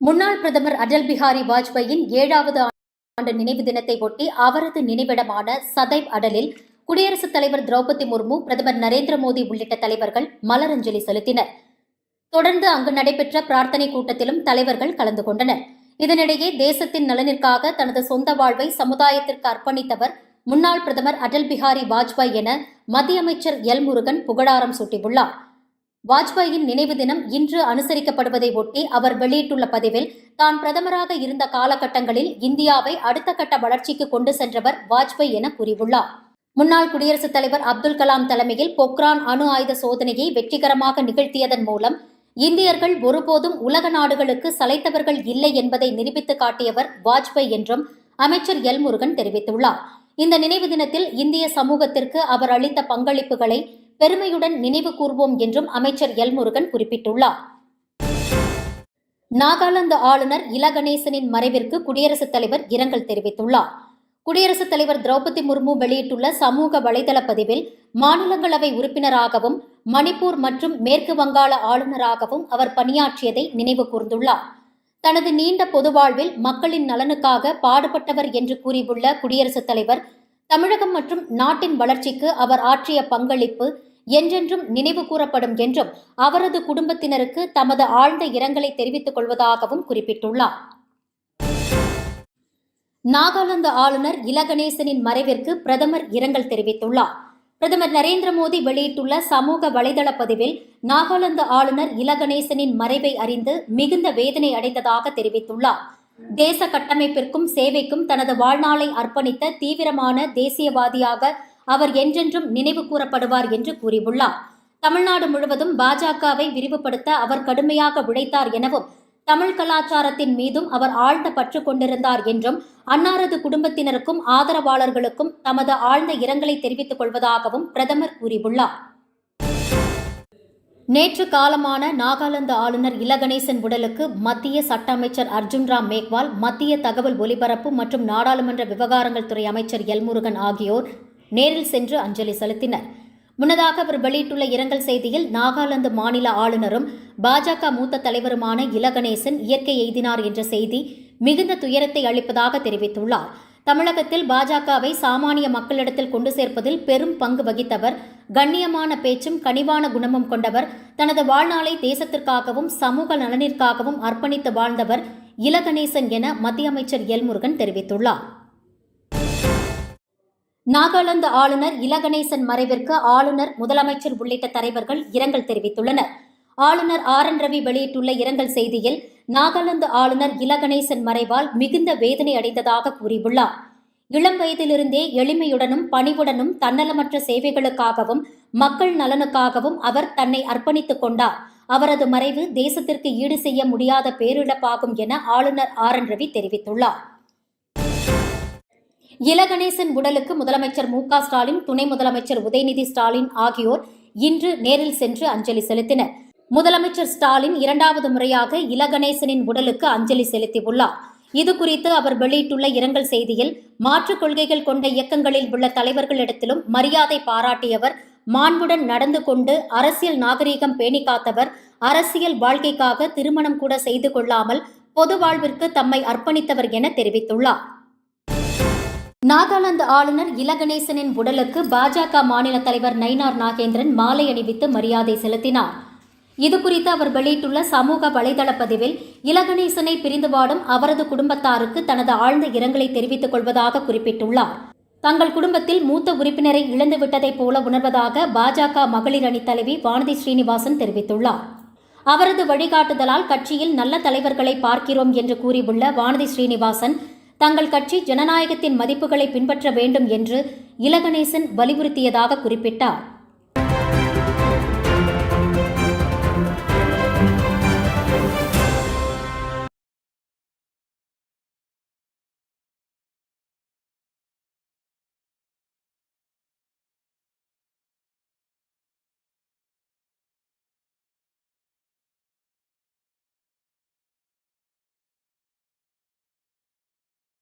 முன்னாள் பிரதமர் அடல் பிஹாரி வாஜ்பாயின் ஏழாவது ஆண்டு நினைவு தினத்தை ஒட்டி அவரது நினைவிடமான சதைவ் அடலில் குடியரசுத் தலைவர் திரௌபதி முர்மு பிரதமர் நரேந்திர மோடி உள்ளிட்ட தலைவர்கள் மலரஞ்சலி செலுத்தினர். தொடர்ந்து அங்கு நடைபெற்ற பிரார்த்தனை கூட்டத்திலும் தலைவர்கள் கலந்து கொண்டனர். இதனிடையே தேசத்தின் நலனிற்காக தனது சொந்த வாழ்வை சமுதாயத்திற்கு அர்ப்பணித்தவர் முன்னாள் பிரதமர் அடல் பிஹாரி வாஜ்பாய் என மத்திய அமைச்சர் எல் முருகன் புகழாரம் சூட்டியுள்ளார். வாஜ்பாயின் நினைவு தினம் இன்று அனுசரிக்கப்படுவதை ஒட்டி அவர் வெளியிட்டுள்ள பதிவில் தான் பிரதமராக இருந்த காலகட்டங்களில் இந்தியாவை அடுத்த கட்ட வளர்ச்சிக்கு கொண்டு சென்றவர் வாஜ்பாய் என கூறியுள்ளார். முன்னாள் குடியரசுத் தலைவர் அப்துல் கலாம் தலைமையில் பொக்ரான் அணு ஆயுத சோதனையை வெற்றிகரமாக நிகழ்த்தியதன் மூலம் இந்தியர்கள் ஒருபோதும் உலக நாடுகளுக்கு சளைத்தவர்கள் இல்லை என்பதை நிரூபித்து காட்டியவர் வாஜ்பாய் என்றும் அமைச்சர் எல் முருகன் தெரிவித்துள்ளார். இந்த நினைவு தினத்தில் இந்திய சமூகத்திற்கு அவர் அளித்த பங்களிப்புகளை பெருமையுடன் நினைவு கூர்வோம் என்றும் அமைச்சர் எல் முருகன் குறிப்பிட்டுள்ளார். நாகாலாந்து ஆளுநர் இல கணேசனின் மறைவிற்கு குடியரசுத் தலைவர் இரங்கல் தெரிவித்துள்ளார். குடியரசுத் தலைவர் திரௌபதி முர்மு வெளியிட்டுள்ள சமூக வலைதள பதிவில் மாநிலங்களவை உறுப்பினராகவும் மணிப்பூர் மற்றும் மேற்கு வங்காள ஆளுநராகவும் அவர் பணியாற்றியதை நினைவு கூர்ந்துள்ளார். தனது நீண்ட பொது வாழ்வில் மக்களின் நலனுக்காக பாடுபட்டவர் என்று கூறியுள்ள குடியரசுத் தலைவர் தமிழகம் மற்றும் நாட்டின் வளர்ச்சிக்கு அவர் ஆற்றிய பங்களிப்பு என்றென்றும் நினைவு கூறப்படும் என்றும் அவரது குடும்பத்தினருக்கு தமது ஆழ்ந்த இரங்கலை தெரிவித்துக் கொள்வதாகவும் குறிப்பிட்டுள்ளார். நாகாலாந்து ஆளுநர் இலகணேசனின் மறைவிற்கு பிரதமர் இரங்கல் தெரிவித்துள்ளார். பிரதமர் நரேந்திர மோடி வெளியிட்டுள்ள சமூக வலைதள பதிவில் நாகாலாந்து ஆளுநர் இலகணேசனின் மறைவை அறிந்து மிகுந்த வேதனை அடைந்ததாக தெரிவித்துள்ளார். தேச கட்டமைப்பிற்கும் சேவைக்கும் தனது வாழ்நாளை அர்ப்பணித்த தீவிரமான தேசியவாதியாக அவர் என்றென்றும் நினைவு கூறப்படுவார் என்று கூறியுள்ளார். தமிழ்நாடு முழுவதும் பாஜகவை விரிவுபடுத்த அவர் கடுமையாக உழைத்தார் எனவும் தமிழ் கலாச்சாரத்தின் மீதும் அவர் ஆழ்ந்த பற்று கொண்டிருந்தார் என்றும் அன்னாரது குடும்பத்தினருக்கும் ஆதரவாளர்களுக்கும் தமது ஆழ்ந்த இரங்கலை தெரிவித்துக் கொள்வதாகவும் பிரதமர் கூறியுள்ளார். நேற்று காலமான நாகாலாந்து ஆளுநர் இலகணேசன் உடலுக்கு மத்திய சட்ட அமைச்சர் அர்ஜுன் ராம் மேக்வால் மத்திய தகவல் ஒலிபரப்பு மற்றும் நாடாளுமன்ற விவகாரங்கள் துறை அமைச்சர் எல்முருகன் ஆகியோர் நேரில் சென்று அஞ்சலி செலுத்தினர். முன்னதாக அவர் வெளியிட்டுள்ள இரங்கல் செய்தியில் நாகாலாந்து மாநில ஆளுநரும் பாஜக மூத்த தலைவருமான இலகணேசன் இயற்கை எய்தினார் என்ற செய்தி மிகுந்த துயரத்தை அளிப்பதாக தெரிவித்துள்ளார். தமிழகத்தில் பாஜகவை சாமானிய மக்களிடத்தில் கொண்டு சேர்ப்பதில் பெரும் பங்கு வகித்தவர் கண்ணியமான பேச்சும் கனிவான குணமும் கொண்டவர் தனது வாழ்நாளை தேசத்திற்காகவும் சமூக நலனிற்காகவும் அர்ப்பணித்து வாழ்ந்தவர் இலகணேசன் என மத்திய அமைச்சர் எல்முருகன் தெரிவித்துள்ளார். நாகாலாந்து ஆளுநர் இலகணேசன் மறைவிற்கு ஆளுநர் முதலமைச்சர் உள்ளிட்ட தலைவர்கள் இரங்கல் தெரிவித்துள்ளனர். ஆளுநர் ஆர். என். ரவி வெளியிட்டுள்ள இரங்கல் செய்தியில் நாகாலாந்து ஆளுநர் இலகணேசன் மறைவால் மிகுந்த வேதனை அடைந்ததாக கூறியுள்ளார். இளம் வயதிலிருந்தே எளிமையுடனும் பணிவுடனும் தன்னலமற்ற சேவைகளுக்காகவும் மக்கள் நலனுக்காகவும் அவர் தன்னை அர்ப்பணித்துக் கொண்டார். அவரது மறைவு தேசத்திற்கு ஈடு செய்ய முடியாத பேரிழப்பாகும் என ஆளுநர் ஆர். என். ரவி தெரிவித்துள்ளார். இலகணேசன் உடலுக்கு முதலமைச்சர் மு ஸ்டாலின் துணை முதலமைச்சர் உதயநிதி ஸ்டாலின் ஆகியோர் இன்று நேரில் சென்று அஞ்சலி செலுத்தினர். முதலமைச்சர் ஸ்டாலின் இரண்டாவது முறையாக இலகணேசனின் உடலுக்கு அஞ்சலி செலுத்தியுள்ளார். இதுகுறித்து அவர் வெளியிட்டுள்ள இரங்கல் செய்தியில் மாற்றுக் கொள்கைகள் கொண்ட இயக்கங்களில் உள்ள தலைவர்களிடத்திலும் மரியாதை பாராட்டியவர் மாண்புடன் நடந்து கொண்டு அரசியல் நாகரீகம் பேணி காத்தவர் அரசியல் வாழ்க்கைக்காக திருமணம் கூட செய்து கொள்ளாமல் பொது வாழ்விற்கு தம்மை அர்ப்பணித்தவர் என தெரிவித்துள்ளார். நாகாலாந்து ஆளுநர் இலகணேசனின் உடலுக்கு பாஜக மாநில தலைவர் நயினார் நாகேந்திரன் மாலை அணிவித்து மரியாதை செலுத்தினார். இதுகுறித்து அவர் வெளியிட்டுள்ள சமூக வலைதள பதிவில் இலகணேசனை பிரிந்து வாடும் அவரது குடும்பத்தாருக்கு தனது ஆழ்ந்த இரங்கலை தெரிவித்துக் கொள்வதாக குறிப்பிட்டுள்ளார். தங்கள் குடும்பத்தில் மூத்த உறுப்பினரை இழந்துவிட்டதைப் போல உணர்வதாக பாஜக மகளிர் அணி தலைவி வானதி ஸ்ரீனிவாசன் தெரிவித்துள்ளார். அவரது வழிகாட்டுதலால் கட்சியில் நல்ல தலைவர்களை பார்க்கிறோம் என்று கூறியுள்ள வானதி ஸ்ரீனிவாசன் தங்கள் கட்சி ஜனநாயகத்தின் மதிப்புகளை பின்பற்ற வேண்டும் என்று இலகணேசன் வலியுறுத்தியதாக குறிப்பிட்டார்.